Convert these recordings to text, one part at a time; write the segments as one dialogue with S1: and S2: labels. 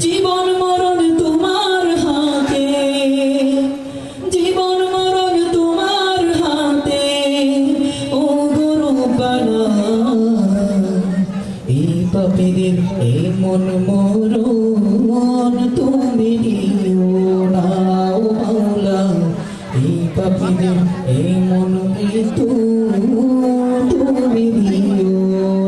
S1: জীবন মরণ তোমার হাতে। জীবন মরণ তোমার হাতে। ও গুরু এই পাপীদের এই মন মরণ তুমি দিও না, ও এই পাপীদের এই মন মৃত্যু তুমি দিও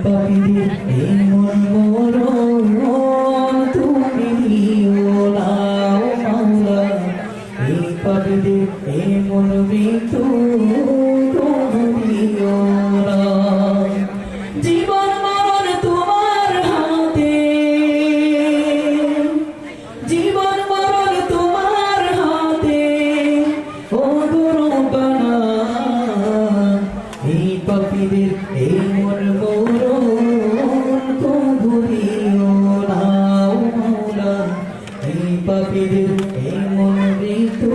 S1: এই পাপিদের এই মন মরণ পাপীর এই মন ঋতু।